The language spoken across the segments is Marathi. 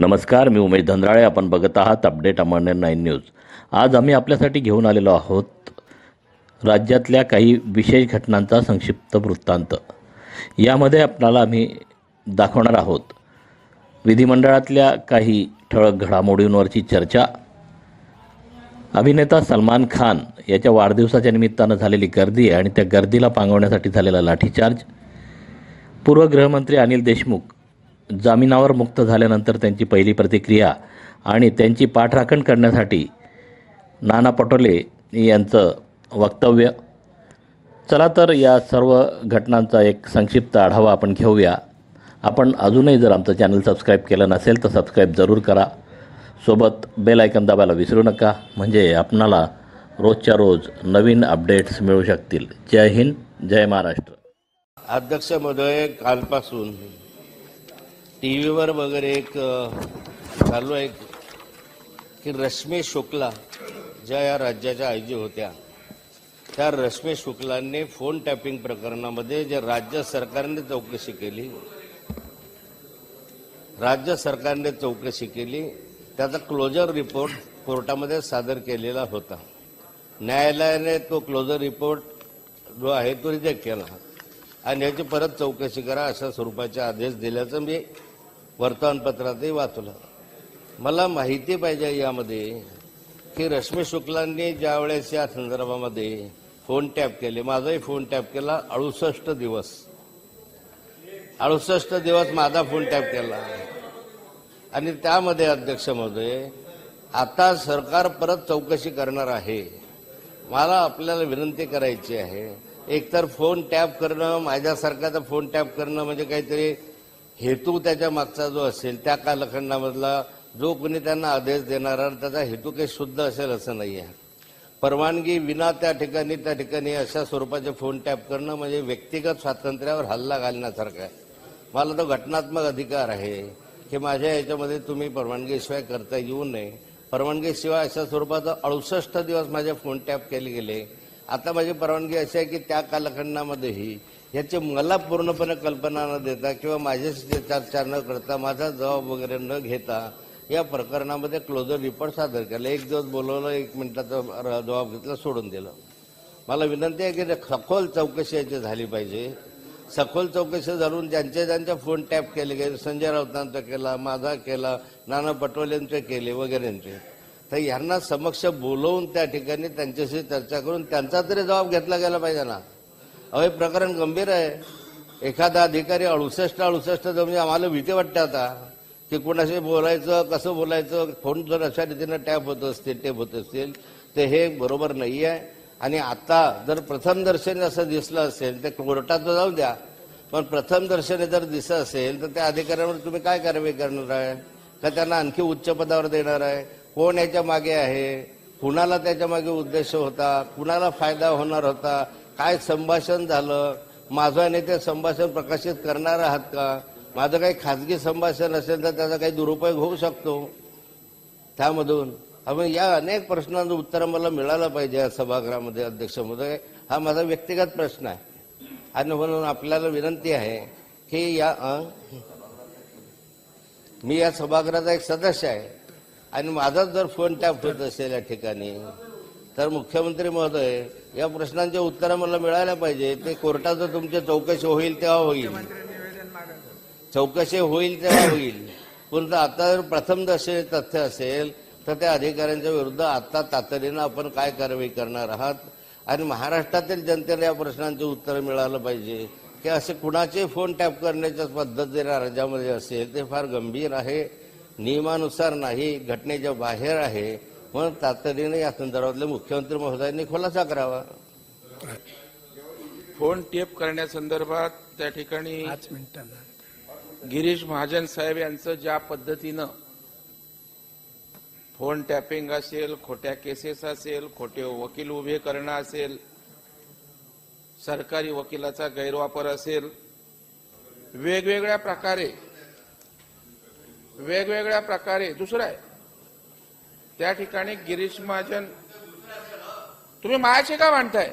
नमस्कार मी उमेश धंद्राळे आपण बघत आहात अपडेट अमरनेर नाईन न्यूज. आज आम्ही आपल्यासाठी घेऊन आलेलो आहोत राज्यातल्या काही विशेष घटनांचा संक्षिप्त वृत्तांत. यामध्ये आपणाला आम्ही दाखवणार आहोत. विधिमंडळातल्या काही ठळक घडामोडींवरची चर्चा. अभिनेता सलमान खान याच्या वाढदिवसाच्या निमित्तानं झालेली गर्दी आणि त्या गर्दीला पांगवण्यासाठी झालेला लाठीचार्ज. पूर्व गृहमंत्री अनिल देशमुख जामिनावर मुक्त झाल्यानंतर त्यांची पहिली प्रतिक्रिया आणि त्यांची पाठराखण करण्यासाठी नाना पटोले यांचं वक्तव्य. चला तर या सर्व घटनांचा एक संक्षिप्त आढावा आपण घेऊया. आपण अजूनही जर आमचं चॅनल सबस्क्राईब केलं नसेल तर सबस्क्राईब जरूर करा. सोबत बेल आयकन दाबायला विसरू नका. म्हणजे आपणाला रोजच्या रोज नवीन अपडेट्स मिळू शकतील. जय हिंद जय महाराष्ट्र. अध्यक्ष महोदय कालपासून टी व्हीवर वगैरे एक चालू आहे की रश्मी शुक्ला ज्या या राज्याच्या आयजी होत्या त्या रश्मी शुक्लांनी फोन टॅपिंग प्रकरणामध्ये जे राज्य सरकारने चौकशी केली राज्य सरकारने चौकशी केली त्याचा क्लोजर रिपोर्ट कोर्टामध्ये सादर केलेला होता. न्यायालयाने तो क्लोजर रिपोर्ट जो आहे तो रिजेक्ट केला. आणि याची परत चौकशी करा अशा स्वरूपाचे आदेश दिल्याचं मी वर्तमानपत्रातही वाचलं. मला माहिती पाहिजे यामध्ये की रश्मी शुक्लांनी ज्या वेळेस या संदर्भामध्ये फोन टॅप केले माझाही फोन टॅप केला अडुसष्ट दिवस. अडुसष्ट दिवस माझा फोन टॅप केला. आणि त्यामध्ये अध्यक्ष महोदय आता सरकार परत चौकशी करणार आहे. मला आपल्याला विनंती करायची आहे एकतर फोन टॅप करणं माझ्यासारखाचा फोन टॅप करणं म्हणजे काहीतरी हेतू त्याच्या मागचा जो असेल त्या कालखंडामधला जो कोणी त्यांना आदेश देणारा त्याचा हेतू काही शुद्ध असेल असं नाही आहे परवानगी विना त्या ठिकाणी त्या ठिकाणी अशा स्वरूपाचे फोन टॅप करणं म्हणजे व्यक्तिगत स्वातंत्र्यावर हल्ला घालण्यासारखं आहे. मला तो घटनात्मक अधिकार आहे. की माझ्या याच्यामध्ये तुम्ही परवानगीशिवाय करता येऊ नये. परवानगीशिवाय अशा स्वरूपाचं अडुसष्ट दिवस माझे फोन टॅप केले गेले. आता माझी परवानगी अशी आहे की त्या कालखंडामध्येही याची मला पूर्णपणे कल्पना न देता किंवा माझ्याशी चर्चा न करता माझा जबाब वगैरे न घेता या प्रकरणामध्ये क्लोजर रिपोर्ट सादर केला. एक दिवस बोलवलं एक मिनिटाचा जबाब घेतला सोडून दिलं. मला विनंती आहे की सखोल चौकशी याची झाली पाहिजे. सखोल चौकशी झालून ज्यांचे ज्यांचे फोन टॅप केले गेले संजय राऊतांचा केला माझा केला नाना पटोलेंचे केले वगैरेंचे. तर यांना समक्ष बोलवून त्या ठिकाणी त्यांच्याशी चर्चा करून त्यांचा तरी जबाब घेतला गेला पाहिजे ना. अहो हे प्रकरण गंभीर आहे. एखादा अधिकारी अडुसष्ट अडुसष्ट जो म्हणजे आम्हाला भीती वाटते आता की कोणाशी बोलायचं कसं बोलायचं फोन जर अशा रीतीनं टॅप होत असतील टेप होत असतील तर हे बरोबर नाही आहे. आणि आता जर प्रथम दर्शन असं दिसलं असेल तर कोर्टात जाऊ द्या. पण प्रथम दर्शनी जर दिसत असेल तर त्या अधिकाऱ्यांवर तुम्ही काय कारवाई करणार आहे? का त्यांना आणखी उच्च पदावर देणार आहे? कोण याच्या मागे आहे कुणाला त्याच्यामागे उद्देश होता कुणाला फायदा होणार होता काय संभाषण झालं माझं नेते संभाषण प्रकाशित करणार आहात का? माझं काही खाजगी संभाषण असेल तर त्याचा काही दुरुपयोग होऊ शकतो. त्यामधून त्यामुळे या अनेक प्रश्नांचं उत्तर मला मिळालं पाहिजे या सभागृहामध्ये अध्यक्ष महोदय. हा माझा व्यक्तिगत प्रश्न आहे. आणि म्हणून आपल्याला विनंती आहे की या मी या सभागृहाचा एक सदस्य आहे. आणि माझाच जर फोन टॅप होत असेल या ठिकाणी तर मुख्यमंत्री महोदय या प्रश्नांचे उत्तर मला मिळायला पाहिजे. ते कोर्टाचं तुमची चौकशी होईल तेव्हा होईल. चौकशी होईल तेव्हा होईल. परंतु आता जर प्रथम दर्शनी तथ्य असेल तर त्या अधिकाऱ्यांच्या विरुद्ध आता तातडीनं आपण काय कारवाई करणार आहात? आणि महाराष्ट्रातील जनतेला या प्रश्नांचे उत्तर मिळालं पाहिजे. की असे कुणाचे फोन टॅप करण्याच्या पद्धत जर राज्यामध्ये असेल ते फार गंभीर आहे. नियमानुसार नाही घटनेच्या बाहेर आहे. म्हणून तातडीनं या संदर्भातले मुख्यमंत्री महोदयांनी खुलासा करावा. फोन टेप करण्यासंदर्भात त्या ठिकाणी पाच मिनिटांना. गिरीश महाजन साहेब यांचं ज्या पद्धतीनं फोन टॅपिंग असेल खोट्या केसेस असेल खोटे वकील उभे करणं असेल सरकारी वकिलाचा गैरवापर असेल वेगवेगळ्या प्रकारे वेगवेगळ्या प्रकारे. दुसरं आहे. त्या ठिकाणी गिरीश महाजन तुम्ही माझ्याशी का मांडताय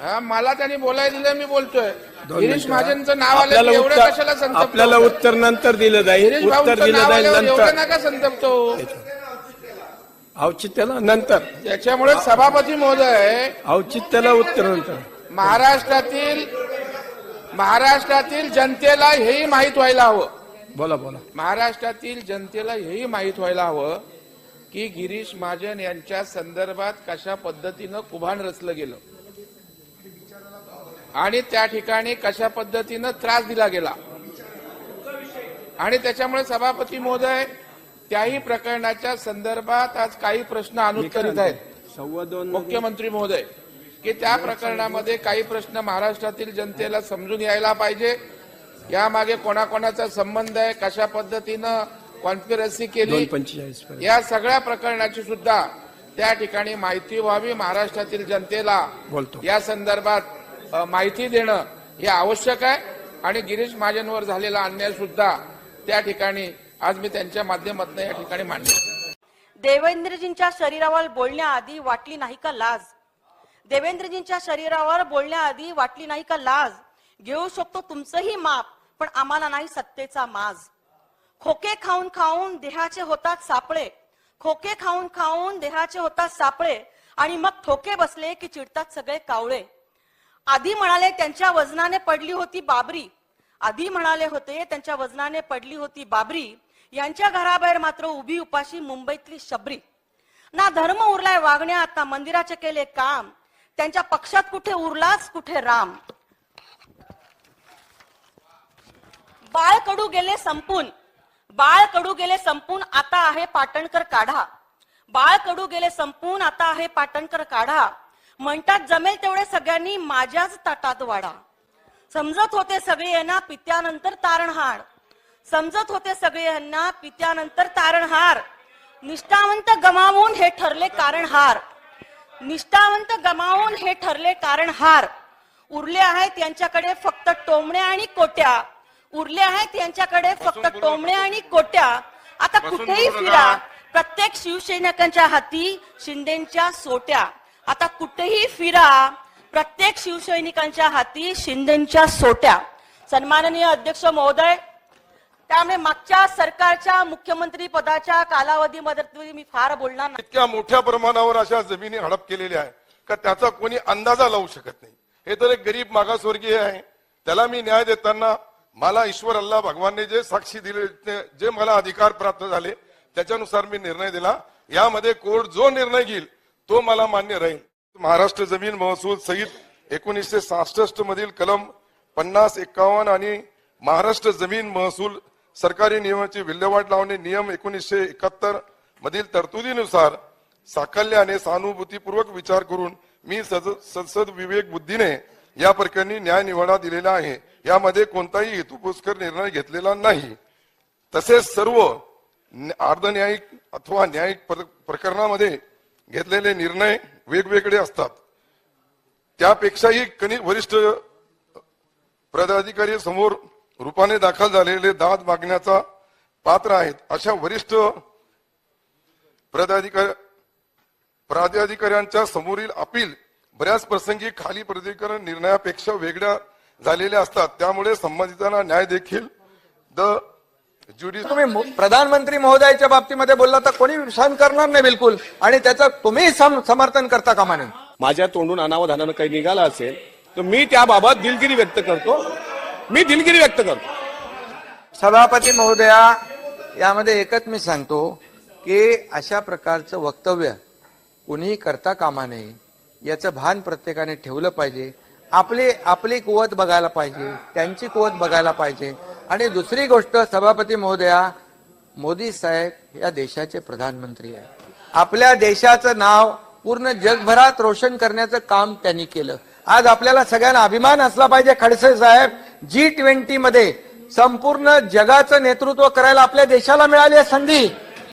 हा मला त्यांनी बोलायला दिलं मी बोलतोय. गिरीश. महाजनचं नाव आलं एवढं कशाला संतप्त आपल्याला? उत्तर नंतर दिलं जाईल. गिरीश उत्तर दिलं जाईल एवढं नका संतप्त औचित्याला नंतर. त्याच्यामुळे सभापती महोदय औचित्याला उत्तर नंतर. महाराष्ट्रातील महाराष्ट्रातील जनतेला हेही माहीत व्हायला हवं. बोला बोला. महाराष्ट्रातील जनतेला हेही माहीत व्हायला हवं की गिरीश महाजन यांच्या संदर्भात कशा पद्धतीनं कुभाण रचलं गेलं. आणि त्या ठिकाणी कशा पद्धतीनं त्रास दिला गेला. आणि त्याच्यामुळे सभापती महोदय त्याही प्रकरणाच्या संदर्भात आज काही प्रश्न अनुत्तरित आहेत. मुख्यमंत्री महोदय की त्या प्रकरणामध्ये काही प्रश्न महाराष्ट्रातील जनतेला समजून यायला पाहिजे. यामागे कोणाकोणाचा संबंध आहे कशा पद्धतीनं कॉन्स्पिरसी केली या सगळ्या प्रकरणाची सुद्धा त्या ठिकाणी माहिती व्हावी महाराष्ट्रातील जनतेला. बोलतो. या संदर्भात माहिती देणं हे आवश्यक आहे. आणि गिरीश महाजनवर झालेला अन्याय सुद्धा त्या ठिकाणी आज मी त्यांच्या माध्यमातून या ठिकाणी मांडला. देवेंद्रजींच्या शरीरावर बोलण्याआधी वाटली नाही का लाज? देवेंद्रजींच्या शरीरावर बोलण्याआधी वाटली नाही का लाज? घेऊ शकतो तुमचंही माप पण आम्हाला नाही सत्तेचा माज. खोके खाऊन खाऊन देहाचे होतात सापळे. खोके खाऊन खाऊन देहाचे होतात सापळे. आणि मग ठोके बसले की चिडतात सगळे कावळे. आधी म्हणाले त्यांच्या वजनाने पडली होती बाबरी. आधी म्हणाले होते त्यांच्या वजनाने पडली होती बाबरी. यांच्या घराबाहेर मात्र उभी उपाशी मुंबईतली शबरी. ना धर्म उरलाय वागण्यात ना मंदिराचे केले काम. त्यांच्या पक्षात कुठे उरलाच कुठे राम. बाळ कडू गेले संपून. बाळ कडू गेले संपून आता आहे पाटणकर काढा. बाळ कडू गेले संपून आता आहे पाटणकर काढा. म्हणतात जमेल तेवढे सगळ्यांनी माझ्याच ताटात वाढा समजत होते सगळे यांना पित्यानंतर तारणहार. समजत होते सगळे यांना पित्यानंतर तारणहार. निष्ठावंत गमावून हे ठरले कारणहार. निष्ठावंत गमावून हे ठरले कारणहार. उरले आहेत यांच्याकडे फक्त टोमण्या आणि कोट्या. उरले आहेत यांच्याकडे फक्त टोमण्या आणि कोट्या. आता कुठेही फिरा प्रत्येक शिवसैनिकांच्या हाती शिंदेच्या सोट्या. आता कुठेही फिरा प्रत्येक शिवसैनिकांच्या हाती शिंदेच्या सोट्या. सन्माननीय अध्यक्ष महोदय त्यामुळे मागच्या सरकारच्या मुख्यमंत्री पदाच्या कालावधीमध्ये मी फार बोलणार नाही. इतक्या मोठ्या प्रमाणावर अशा जमिनी हडप केलेल्या आहे का त्याचा कोणी अंदाजा लावू शकत नाही. हे तर एक गरीब मागासवर्गीय आहे. त्याला मी न्याय देताना मला ईश्वर अल्लाह भगवानने जे साक्षी दिले ते- जे मला अधिकार प्राप्त झाले त्याच्यानुसार मी निर्णय दिला. यामध्ये कोर्ट जो निर्णय घेईल तो मला मान्य राहील. महाराष्ट्र जमीन महसूल सहित एकोणीसशे सहासष्ट मधील कलम पन्नास एक्कावन्न आणि महाराष्ट्र जमीन महसूल सरकारी नियमाची विल्हेवाट लावणे नियम एकोणीसशे एकाहत्तर मधील तरतुदीनुसार साकल्याने सहानुभूतीपूर्वक विचार करून मी सज- संसद विवेक बुद्धीने या प्रकरणी न्याय निवाडा दिलेला आहे. यामध्ये कोणताही हेतुपुरस्कर निर्णय घेतलेला नाही. तसेच सर्व अर्धन्यायिक अथवा न्यायिक प्रकरणामध्ये घेतलेले निर्णय वेगवेगळे असतात. त्यापेक्षाही कनी वरिष्ठ पदाधिकारी समोर रूपाने दाखल झालेले दाद मागण्याचा पात्र आहेत. अशा वरिष्ठ पदाधिकारी प्राधिकाऱ्यांच्या समोरील अपील बऱ्याच प्रसंगी खाली प्राधिकरण निर्णयापेक्षा वेगळ्या झालेल्या असतात. त्यामुळे संबंधितांना न्याय देखील द तुम्ही मो- प्रधानमंत्री महोदयाच्या बाबतीमध्ये बोलला तर कोणी सहन करणार नाही बिलकुल. आणि त्याचं तुम्ही सम- समर्थन करता कामा नये माझ्या तोंडून अनावधानानं काही निघालं असेल तर मी त्याबाबत दिलगिरी व्यक्त करतो. मी दिलगिरी व्यक्त करतो. सभापती महोदया यामध्ये एकच मी सांगतो की अशा प्रकारचं वक्तव्य कुणीही करता कामा नये याचं भान प्रत्येकाने ठेवलं पाहिजे. आपली आपली कुवत बघायला पाहिजे. त्यांची कुवत बघायला पाहिजे. आणि दुसरी गोष्ट सभापती महोदया मोदी साहेब या देशाचे प्रधानमंत्री आहे आपल्या देशाचं नाव पूर्ण जगभरात रोशन करण्याचं काम त्यांनी केलं. आज आपल्याला सगळ्यांना अभिमान असला पाहिजे खडसे साहेब. जी ट्वेंटी मध्ये संपूर्ण जगाचं नेतृत्व करायला आपल्या देशाला मिळाली आहे संधी.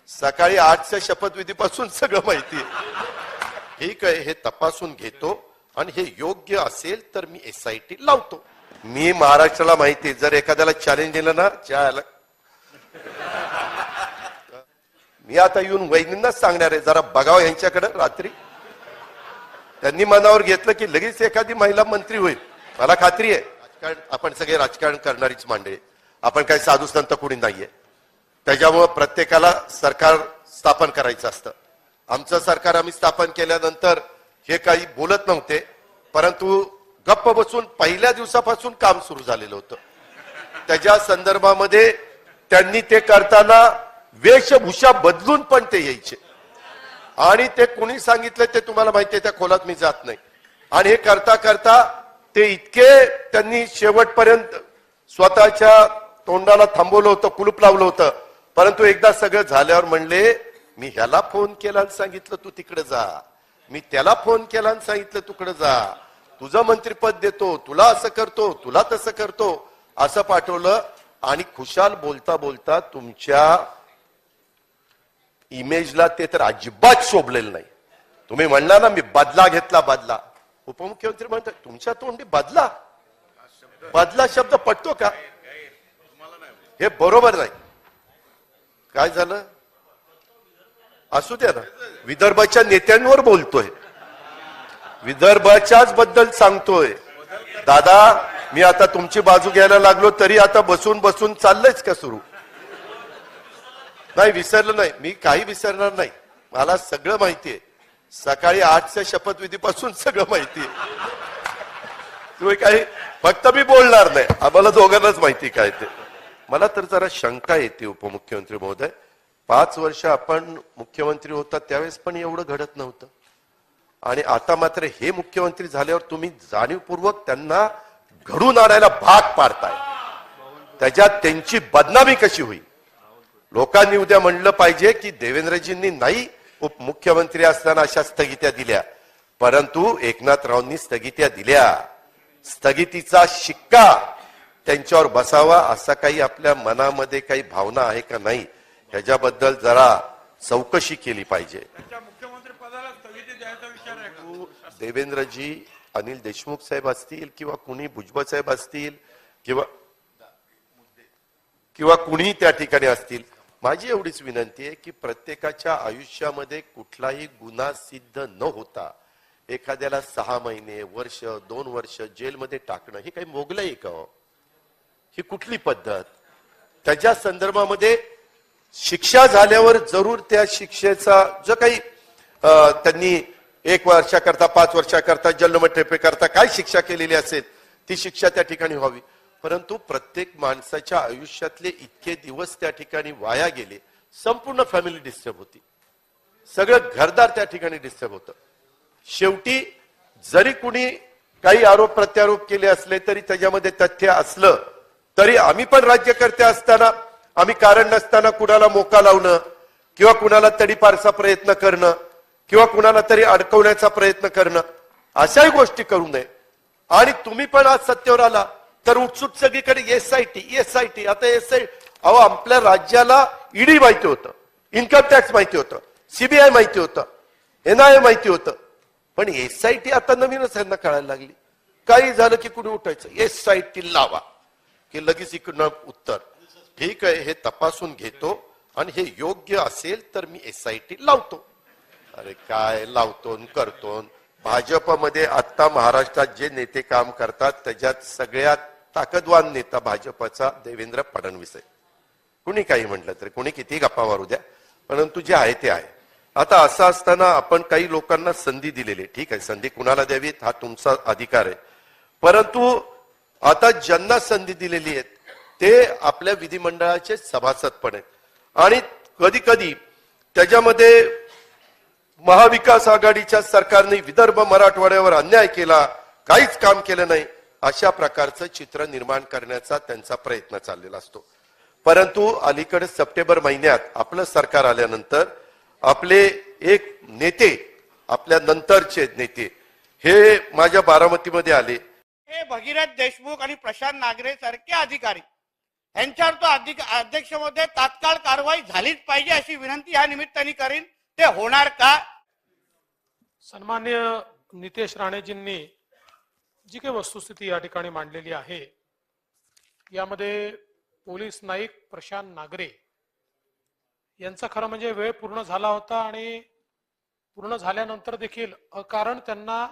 सकाळी आठच्या शपथविधीपासून सगळं माहिती आहे. ठीक आहे हे तपासून घेतो आणि हे योग्य असेल तर मी एस आय टी लावतो. मी महाराष्ट्राला माहिती जर एखाद्याला चॅलेंज दिलं ना ज्याला मी आता येऊन वहिनींनाच सांगणार आहे जरा बघावं यांच्याकडे रात्री. त्यांनी मनावर घेतलं की लगेच एखादी महिला मंत्री होईल. मला खात्री आहे. राजकारण आपण सगळे राजकारण करणारीच मांडे. आपण काही साधू संत कुणी नाहीये. त्याच्यामुळं प्रत्येकाला सरकार स्थापन करायचं असतं. आमचं सरकार आम्ही स्थापन केल्यानंतर हे काही बोलत नव्हते परंतु गप्प बसून पहिल्या दिवसापासून काम सुरू झालेलं होतं. त्याच्या संदर्भामध्ये त्यांनी ते करताना वेशभूषा बदलून पण ते यायचे. आणि ते कोणी सांगितलं ते तुम्हाला माहिती आहे त्या खोलात मी जात नाही. आणि हे करता करता ते इतके त्यांनी शेवटपर्यंत स्वतःच्या तोंडाला थांबवलं होतं कुलूप लावलं होतं. परंतु एकदा सगळं झाल्यावर म्हणले मी ह्याला फोन केला आणि सांगितलं तू तिकडे जा. मी त्याला फोन केला आणि सांगितलं तुकडे जा. तुझं मंत्रीपद देतो तुला असं करतो तुला तसं करतो. असं पाठवलं आणि खुशाल बोलता बोलता तुमच्या इमेजला ते तर अजिबात शोभलेलं नाही. तुम्ही म्हणला ना मी बदला घेतला बदला. उपमुख्यमंत्री म्हणतात तुमच्या तोंडी बदला. बदला शब्द पटतो का? हे बरोबर नाही. काय झालं? असू द्या ना. विदर्भाच्या नेत्यांवर बोलतोय. विदर्भाच्याच बद्दल सांगतोय. दादा मी आता तुमची बाजू घ्यायला लागलो तरी आता बसून बसून चाललंयच का सुरू? नाही विसरलं नाही. मी काही विसरणार नाही. मला सगळं माहितीये सकाळी आठच्या शपथविधीपासून सगळं माहितीये तुम्ही काही फक्त मी बोलणार नाही. आम्हाला दोघांनाच माहिती काय ते. मला तर जरा शंका येते उपमुख्यमंत्री महोदय. पाच वर्ष आपण मुख्यमंत्री होता त्यावेळेस पण एवढं घडत नव्हतं. आणि आता मात्र हे मुख्यमंत्री झाल्यावर तुम्ही जाणीवपूर्वक त्यांना घडून आणायला भाग पाडताय. त्याच्यात त्यांची बदनामी कशी होईल? लोकांनी उद्या म्हणलं पाहिजे की देवेंद्रजींनी नाही उपमुख्यमंत्री असताना अशा स्थगित्या दिल्या. परंतु एकनाथरावांनी स्थगित्या दिल्या. स्थगितीचा शिक्का त्यांच्यावर बसावा असा काही आपल्या मनामध्ये काही भावना आहे का नाही? ह्याच्याबद्दल जरा चौकशी केली पाहिजे. देवेंद्रजी अनिल देशमुख साहेब असतील किंवा कुणी भुजबळ साहेब असतील किंवा किंवा कुणीही त्या ठिकाणी असतील माझी एवढीच विनंती आहे की प्रत्येकाच्या आयुष्यामध्ये कुठलाही गुन्हा सिद्ध न होता एखाद्याला सहा महिने वर्ष दोन वर्ष जेलमध्ये टाकणं ही काही मोगलं आहे का हो? ही कुठली पद्धत? त्याच्या संदर्भामध्ये शिक्षा झाल्यावर जरूर त्या शिक्षेचा जो काही अं, त्यांनी एक वर्षाकरता पाच वर्षाकरता जन्मठेपे करता काय शिक्षा केलेली असेल ती शिक्षा त्या ठिकाणी व्हावी. परंतु प्रत्येक माणसाच्या आयुष्यातले इतके दिवस त्या ठिकाणी वाया गेले संपूर्ण फॅमिली डिस्टर्ब होती. सगळं घरदार त्या ठिकाणी डिस्टर्ब होतं. शेवटी जरी कुणी काही आरोप प्रत्यारोप केले असले तरी त्याच्यामध्ये तथ्य असलं तरी आम्ही पण राज्यकर्ते असताना आम्ही कारण नसताना कुणाला मोका लावणं किंवा कुणाला तडीपारचा प्रयत्न करणं किंवा कुणाला तरी अडकवण्याचा प्रयत्न करणं अशाही गोष्टी करू नये. आणि तुम्ही पण आज सत्तेवर आला तर उत्सुक सगळीकडे S I T S I T आता एस आय अहो आपल्या राज्याला ईडी माहिती होतं इन्कम टॅक्स माहिती होतं सीबीआय माहिती होतं एनआयए माहिती होतं. पण एस आय टी आता नवीनच यांना कळायला लागली. काही झालं की कुणी उठायचं? एस आय टी लावा. की लगेच इकडनं उत्तर. ठीक आहे हे तपासून घेतो आणि हे योग्य असेल तर मी एस आय टी लावतो. अरे काय लावतो करतो भाजपमध्ये आता महाराष्ट्रात जे नेते काम करतात त्याच्यात सगळ्यात ताकदवान नेता भाजपचा देवेंद्र फडणवीस आहे. कुणी काही म्हटलं तरी कुणी किती गप्पा मारू द्या. परंतु जे आहे ते आहे. आता असं असताना आपण काही लोकांना संधी दिलेली ठीक आहे संधी कुणाला द्यावीत? हा तुमचा अधिकार आहे. परंतु आता ज्यांना संधी दिलेली आहे ते आपल्या विधिमंडळाचे सभासद पण आहेत. आणि कधी कधी त्याच्यामध्ये महाविकास आघाडीच्या सरकारने विदर्भ मराठवाड्यावर अन्याय केला काहीच काम केलं नाही अशा प्रकारचं चित्र निर्माण करण्याचा त्यांचा प्रयत्न चाललेला असतो. परंतु अलीकडे सप्टेंबर महिन्यात आपलं सरकार आल्यानंतर आपले एक नेते आपल्या नंतरचे नेते हे माझ्या बारामतीमध्ये आले. हे भगीरथ देशमुख आणि प्रशांत नागरे सारखे अधिकारी यांच्यावर तो अध्यक्ष अध्यक्षमध्ये तात्काळ कारवाई झालीच पाहिजे अशी विनंती या निमित्ताने करीन. ते होणार का? सन्मान्य नितेश राणेजींनी जी काही वस्तुस्थिती या ठिकाणी मांडलेली आहे यामध्ये पोलीस नाईक प्रशांत नागरे यांचा खरं म्हणजे वेळ पूर्ण झाला होता आणि पूर्ण झाल्यानंतर देखील अकारण त्यांना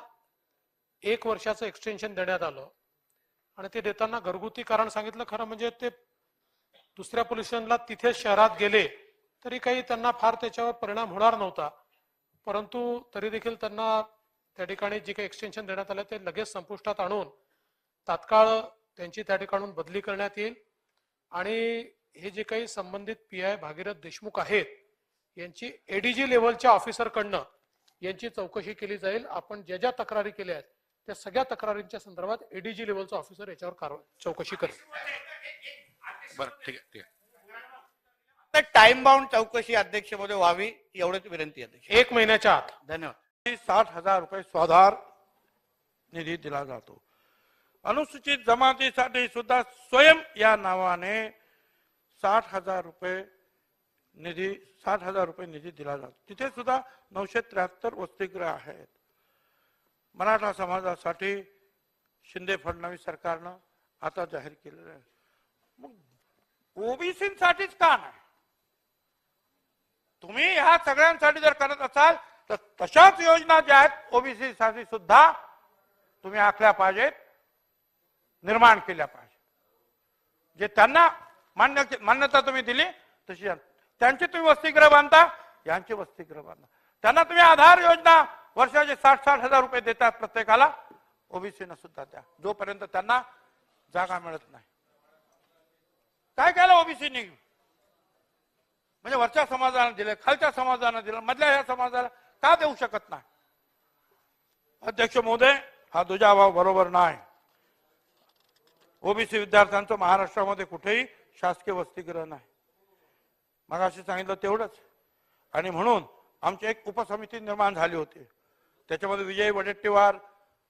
एक वर्षाचं एक्सटेन्शन देण्यात आलं. आणि ते देताना घरगुती कारण सांगितलं खरं म्हणजे ते दुसऱ्या पोलीस स्टेशनला तिथे शहरात गेले तरी काही त्यांना फार त्याच्यावर परिणाम होणार नव्हता. परंतु तरी देखील त्यांना त्या ठिकाणी जे काही एक्सटेन्शन देण्यात आलं ते लगेच संपुष्टात आणून तात्काळ त्यांची त्या ठिकाणून बदली करण्यात येईल. आणि हे जे काही संबंधित पी आय भागीरथ देशमुख आहेत यांची एडीजी लेवलच्या ऑफिसरकडनं यांची चौकशी केली जाईल. आपण ज्या ज्या तक्रारी केल्या आहेत त्या सगळ्या तक्रारींच्या संदर्भात एडीजी लेवलचा ऑफिसर याच्यावर कारवाई चौकशी करेल. बरं ठीक आहे ठीक आहे. टाइम बाउंड चौकशी अध्यक्षमध्ये व्हावी एवढंच विनंती आहे अध्यक्ष एक महिन्याच्या आत. धन्यवाद. साठ हजार रुपये स्वाधार निधी दिला जातो. अनुसूचित जमातीसाठी सुद्धा स्वयं या नावाने साठ हजार रुपये निधी साठ हजार रुपये निधी दिला जातो. तिथे सुद्धा नऊशे त्र्याहत्तर वसतिगृह आहेत. मराठा समाजासाठी शिंदे फडणवीस सरकारनं आता जाहीर केलेलं आहे. मग ओबीसीसाठीच का नाही? तुम्ही ह्या सगळ्यांसाठी जर करत असाल तर तशाच योजना ज्या आहेत ओबीसीसाठी सुद्धा तुम्ही आखल्या पाहिजेत निर्माण केल्या पाहिजे जे त्यांना मान्य मान्यता तुम्ही दिली तशी त्यांची तुम्ही वसतिगृह बांधता यांची वसतिगृह बांधा. त्यांना तुम्ही आधार योजना वर्षाचे साठ साठ हजार रुपये देतात प्रत्येकाला ओबीसीनं सुद्धा द्या. जोपर्यंत त्यांना जागा मिळत नाही. काय केलं ओबीसीनी? म्हणजे वरच्या समाजाला दिलं खालच्या समाजाला दिलं मधल्या ह्या समाजाला का देऊ शकत नाही? अध्यक्ष महोदय हा दुजाभाव बरोबर नाही. ओबीसी विद्यार्थ्यांचं महाराष्ट्रामध्ये कुठेही शासकीय वसतिगृह नाही. मगाशी सांगितलं तेवढंच. आणि म्हणून आमची एक उपसमिती निर्माण झाली होती. त्याच्यामध्ये विजय वडेट्टीवार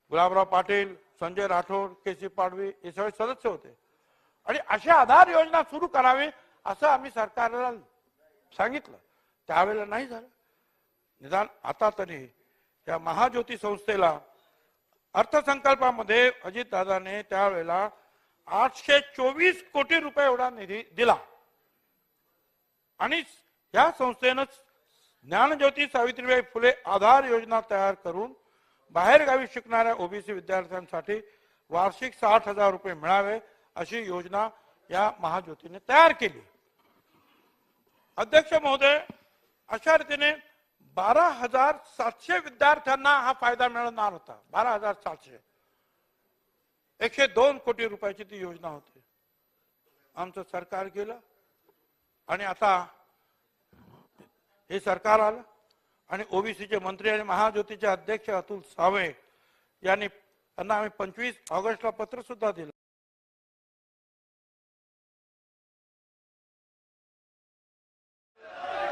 गुलाबराव पाटील संजय राठोड के सी पाडवी हे सगळे सदस्य होते. आणि अशा आधार योजना सुरू करावी असं आम्ही सरकारला सांगितलं. त्यावेळेला नाही झालं. निदान आता तरी या महाज्योती संस्थेला अर्थसंकल्पामध्ये अजितदादाने त्यावेळेला आठशे चोवीस कोटी रुपये एवढा निधी दिला. आणि या संस्थेनं ज्ञानज्योती सावित्रीबाई फुले आधार योजना तयार करून बाहेरगावी शिकणाऱ्या ओबीसी विद्यार्थ्यांसाठी वार्षिक साठ हजार रुपये मिळावे. अशी योजना या महाज्योतीने तयार केली. अध्यक्ष महोदय अशा रीतीने बारा हजार सातशे विद्यार्थ्यांना हा फायदा मिळणार होता. बारा हजार सातशे. एकशे दोन कोटी रुपयाची ती योजना होती. आमचं सरकार गेलं आणि आता हे सरकार आलं आणि ओबीसीचे मंत्री आणि महाज्योतीचे अध्यक्ष अतुल सावे यांनी त्यांना आम्ही पंचवीस ऑगस्टला पत्र सुद्धा दिलं.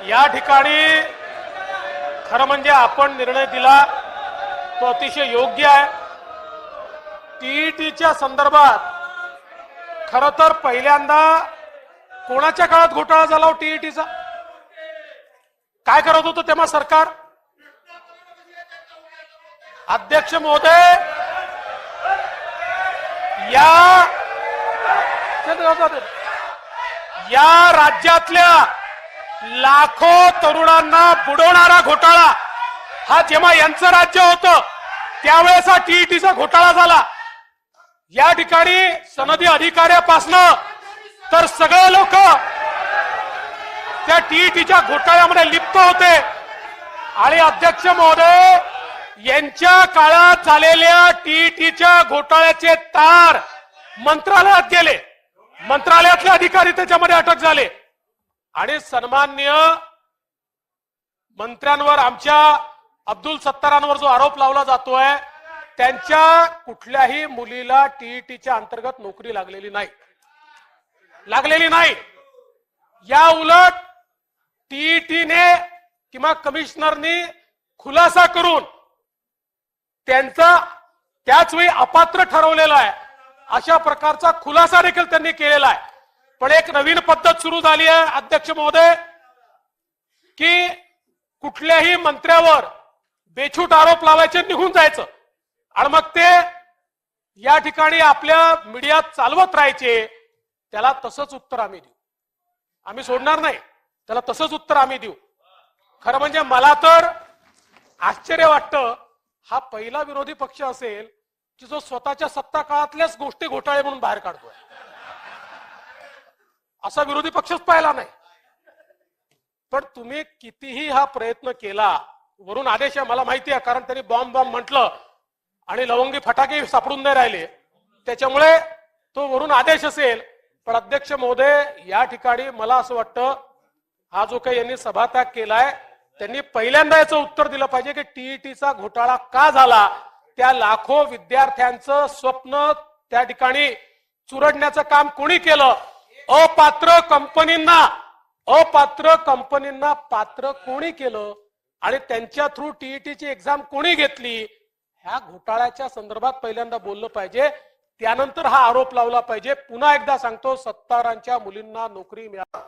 या ठिकाणी खरं म्हणजे आपण निर्णय दिला तो अतिशय योग्य आहे. टीईटीच्या संदर्भात खर तर पहिल्यांदा कोणाच्या काळात घोटाळा झाला हो टीईटीचा काय करत होतं तेव्हा सरकार? अध्यक्ष महोदय या या राज्यातल्या लाखो तरुणांना बुडवणारा घोटाळा. हा जेव्हा यांचं राज्य होतं त्यावेळेस हा टीईटीचा घोटाळा झाला. या ठिकाणी सनदी अधिकाऱ्यापासनं तर सगळे लोक त्या टीईटीच्या घोटाळ्यामध्ये लिप्त होते. आणि अध्यक्ष महोदय यांच्या काळात झालेल्या टीईटीच्या घोटाळ्याचे तार मंत्रालयात गेले. मंत्रालयातले अधिकारी त्याच्यामध्ये अटक झाले. आणि सन्मान्य मंत्र्यांवर आमच्या अब्दुल सत्तारांवर जो आरोप लावला जातोय त्यांच्या कुठल्याही मुलीला टीईटीच्या अंतर्गत नोकरी लागलेली नाही. लागलेली नाही. या उलट टीईटीने किंवा कमिशनरनी खुलासा करून त्यांचा त्याच वेळी अपात्र ठरवलेला आहे. अशा प्रकारचा खुलासा देखील त्यांनी केलेला आहे. पण एक नवीन पद्धत सुरू झाली आहे अध्यक्ष महोदय की कुठल्याही मंत्र्यावर बेछूट आरोप लावायचे निघून जायचं. आणि मग ते या ठिकाणी आपल्या मीडियात चालवत राहायचे त्याला तसंच उत्तर आम्ही देऊ. आम्ही सोडणार नाही त्याला तसंच उत्तर आम्ही देऊ. खरं म्हणजे मला तर आश्चर्य वाटतं हा पहिला विरोधी पक्ष असेल की जो स्वतःच्या सत्ता काळातल्याच गोष्टी घोटाळे म्हणून बाहेर काढतोय. असा विरोधी पक्षच पाहिला नाही. पण तुम्ही कितीही हा प्रयत्न केला वरून आदेश आहे मला माहिती आहे कारण त्यांनी बॉम्ब बॉम्ब म्हटलं आणि लवंगी फटाके सापडून नाही राहिले. त्याच्यामुळे तो वरून आदेश असेल पण अध्यक्ष महोदय या ठिकाणी मला असं वाटतं हा जो काही यांनी सभात्याग केलाय त्यांनी पहिल्यांदा याचं उत्तर दिलं पाहिजे की टीईटीचा घोटाळा का झाला? त्या लाखो विद्यार्थ्यांचं स्वप्न त्या ठिकाणी चुरडण्याचं काम कोणी केलं? अपात्र कंपनींना अपात्र कंपनींना पात्र कोणी केलं आणि त्यांच्या थ्रू टीईटीची एक्झाम कोणी घेतली ह्या घोटाळ्याच्या संदर्भात पहिल्यांदा बोललं पाहिजे. त्यानंतर हा आरोप लावला पाहिजे. पुन्हा एकदा सांगतो सत्तारांच्या मुलींना नोकरी मिळा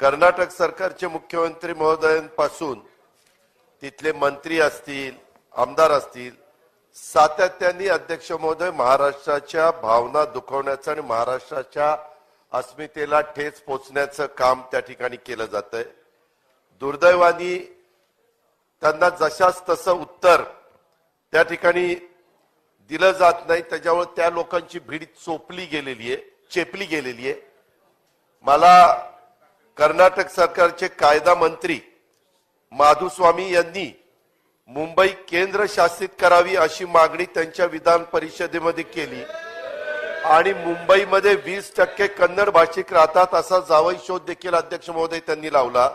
कर्नाटक सरकारचे मुख्यमंत्री महोदयांपासून तिथले मंत्री असतील आमदार असतील सातत्याने अध्यक्ष महोदय महाराष्ट्राच्या भावना दुखवण्याचा आणि महाराष्ट्राच्या अस्मितेला ठेच पोचण्याचं काम त्या ठिकाणी केलं जात आहे दुर्दैवानी त्यांना जशाच तसं उत्तर त्या ठिकाणी दिलं जात नाही. त्याच्यामुळे त्या लोकांची भीड चोपली गेलेली आहे चेपली गेलेली आहे. मला कर्नाटक सरकारचे कायदा मंत्री माधुस्वामी यांनी मुंबई केंद्र शासित करावी अशी मागणी त्यांच्या विधान परिषदेमध्ये केली. आणि मुंबईमध्ये वीस टक्के कन्नड भाषिक राहतात असा जावई शोध देखील अध्यक्ष महोदय त्यांनी लावला.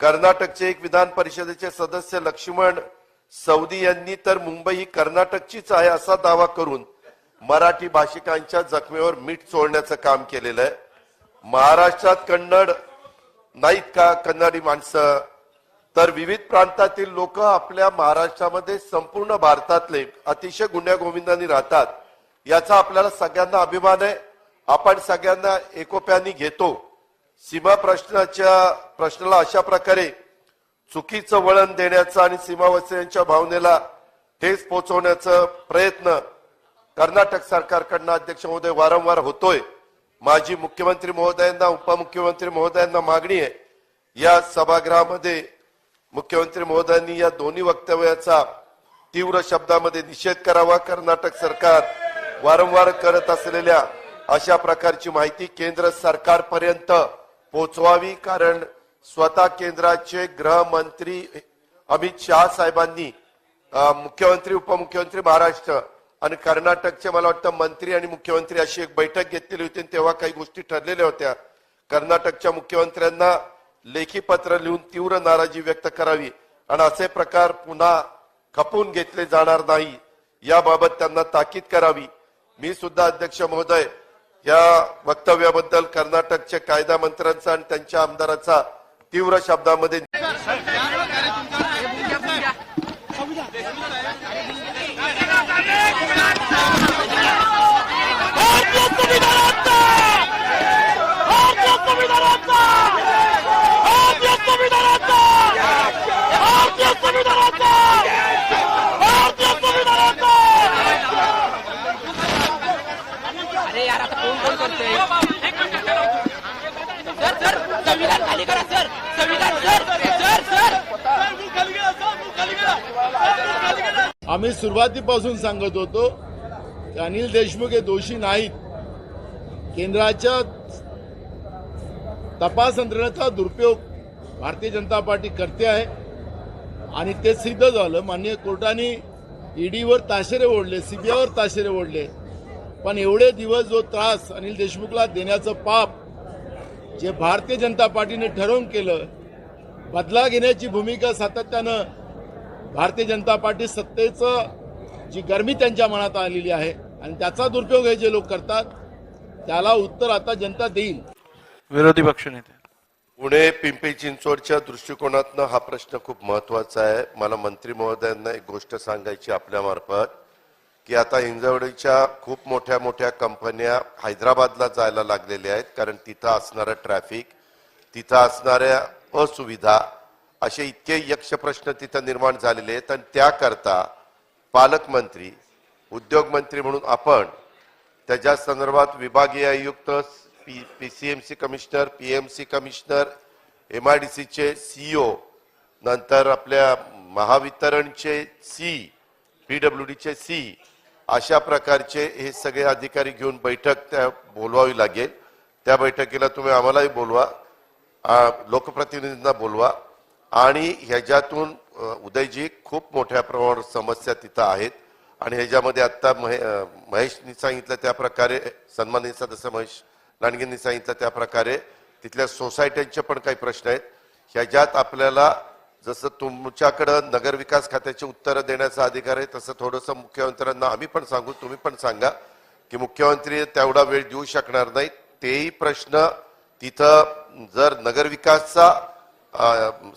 कर्नाटकचे एक विधान परिषदेचे सदस्य लक्ष्मण सौदी यांनी तर मुंबई ही कर्नाटकचीच आहे असा दावा करून मराठी भाषिकांच्या जखमेवर मीठ चोळण्याचं काम केलेलं आहे. महाराष्ट्रात कन्नड नाहीत का कन्नडी माणसं? तर विविध प्रांतातील लोक आपल्या महाराष्ट्रामध्ये संपूर्ण भारतातले अतिशय गुण्यागोविंदाने राहतात. याचा आपल्याला सगळ्यांना अभिमान आहे. आपण सगळ्यांना एकोप्याने घेतो. सीमा प्रश्नाच्या प्रश्नाला अशा प्रकारे चुकीचं वळण देण्याचा आणि सीमावासियांच्या भावनेला ठेस पोहोचवण्याचं प्रयत्न कर्नाटक सरकारकडनं अध्यक्ष महोदय वारंवार होतोय. माजी मुख्यमंत्री महोदयांना उपमुख्यमंत्री महोदयांना मागणी आहे. या सभागृहामध्ये मुख्यमंत्री महोदयांनी या दोन्ही वक्तव्याचा तीव्र शब्दामध्ये निषेध करावा. कर्नाटक सरकार वारंवार करत असलेल्या अशा प्रकारची माहिती केंद्र सरकारपर्यंत पोहोचवावी कारण स्वतः केंद्राचे गृहमंत्री अमित शहा साहेबांनी मुख्यमंत्री उपमुख्यमंत्री महाराष्ट्र आणि कर्नाटकचे मला वाटतं मंत्री आणि मुख्यमंत्री अशी एक बैठक घेतलेली होती तेव्हा काही गोष्टी ठरलेल्या होत्या. कर्नाटकच्या मुख्यमंत्र्यांना लेखी पत्र लिहून तीव्र नाराजी व्यक्त करावी आणि असे प्रकार पुन्हा खपून घेतले जाणार नाही. याबाबत त्यांना ताकीद करावी. मी सुद्धा अध्यक्ष महोदय या वक्तव्याबद्दल कर्नाटकचे कायदा मंत्र्यांचा आणि त्यांच्या आमदाराचा तीव्र शब्दामध्ये अरे यार आता कोण कोण करतोय सर सर संविधान खाली करा सर संविधान सर सर सर. आम्ही सुरुवातीपासून सांगत होतो की अनिल देशमुख हे दोषी नाहीत. केंद्राच्या तपास यंत्रणेचा दुरुपयोग भारतीय जनता पार्टी करते आहे. आणि ते सिद्ध झालं माननीय कोर्टाने ईडीवर ताशेरे ओढले सीबीआयवर ताशेरे ओढले. पण एवढे दिवस जो त्रास अनिल देशमुखला देण्याचं पाप जे भारतीय जनता पार्टीने ठरवून केलं बदला घेण्याची भूमिका सातत्यानं भारतीय जनता पार्टी सत्तेचं जी गरमी त्यांच्या मनात आलेली आहे आणि त्याचा दुरुपयोग हे जे लोक करतात त्याला उत्तर आता जनता देईल. विरोधी पक्षनेते पुणे पिंपरी चिंचवडच्या दृष्टिकोनातनं हा प्रश्न खूप महत्त्वाचा आहे. मला मंत्री महोदयांना एक गोष्ट सांगायची आपल्या मार्फत की आता हिंजवडीच्या खूप मोठ्या मोठ्या कंपन्या हैदराबादला जायला लागलेल्या आहेत कारण तिथं असणारं ट्रॅफिक तिथं असणाऱ्या असुविधा असे इतके यक्ष प्रश्न तिथं निर्माण झालेले आहेत. आणि त्याकरता पालकमंत्री उद्योगमंत्री म्हणून आपण त्याच्या संदर्भात विभागीय आयुक्त P P C M C commissioner P M C commissioner M I D सीचे सीईओ नंतर आपल्या महावितरणचे सी पी डब्ल्यू डीचे सी अशा प्रकारचे हे सगळे अधिकारी घेऊन बैठक त्या बोलवावी लागेल. त्या बैठकीला तुम्ही आम्हालाही बोलवा लोकप्रतिनिधींना बोलवा आणि ह्याच्यातून उदयजी खूप मोठ्या प्रमाणावर समस्या तिथं आहेत आणि ह्याच्यामध्ये आत्ता महे महेशनी सांगितलं त्या प्रकारे सन्मानित सदस्य महेश लांडगेंनी सांगितलं त्या प्रकारे तिथल्या सोसायट्यांचे पण काही प्रश्न आहेत. ह्याच्यात आपल्याला जसं तुमच्याकडं नगरविकास खात्याचे उत्तरं देण्याचा अधिकार आहे तसं थोडंसं मुख्यमंत्र्यांना आम्ही पण सांगू तुम्ही पण सांगा की मुख्यमंत्री तेवढा वेळ देऊ शकणार नाही तेही प्रश्न तिथं जर नगरविकासचा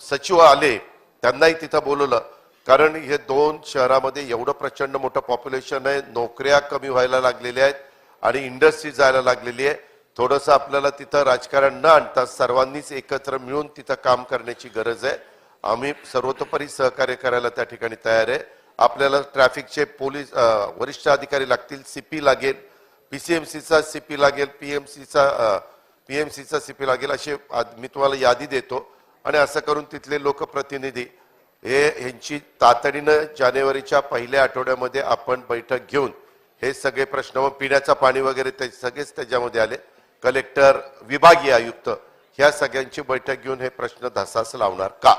सचिव आले त्यांनाही तिथं बोलवलं. कारण हे दोन शहरामध्ये एवढं प्रचंड मोठं पॉप्युलेशन आहे नोकऱ्या कमी व्हायला लागलेल्या आहेत आणि इंडस्ट्री जायला लागलेली आहे. थोडंसं आपल्याला तिथं राजकारण न आणता सर्वांनीच एकत्र मिळून तिथं काम करण्याची गरज आहे. आम्ही सर्वतोपरी सहकार्य करायला त्या ठिकाणी तयार आहे. आपल्याला ट्रॅफिकचे पोलीस वरिष्ठ अधिकारी लागतील सीपी लागेल पीसीएमसीचा सीपी लागेल पीएमसीचा पीएमसीचा सीपी लागेल असे मी तुम्हाला यादी देतो. आणि असं करून तिथले लोकप्रतिनिधी हे ह्यांची तातडीनं जानेवारीच्या पहिल्या आठवड्यामध्ये आपण बैठक घेऊन हे सगळे प्रश्न मग पिण्याचं पाणी वगैरे ते सगळेच त्याच्यामध्ये आले. कलेक्टर विभागीय आयुक्त ह्या सगळ्यांची बैठक घेऊन हे प्रश्न धसास लावणार का?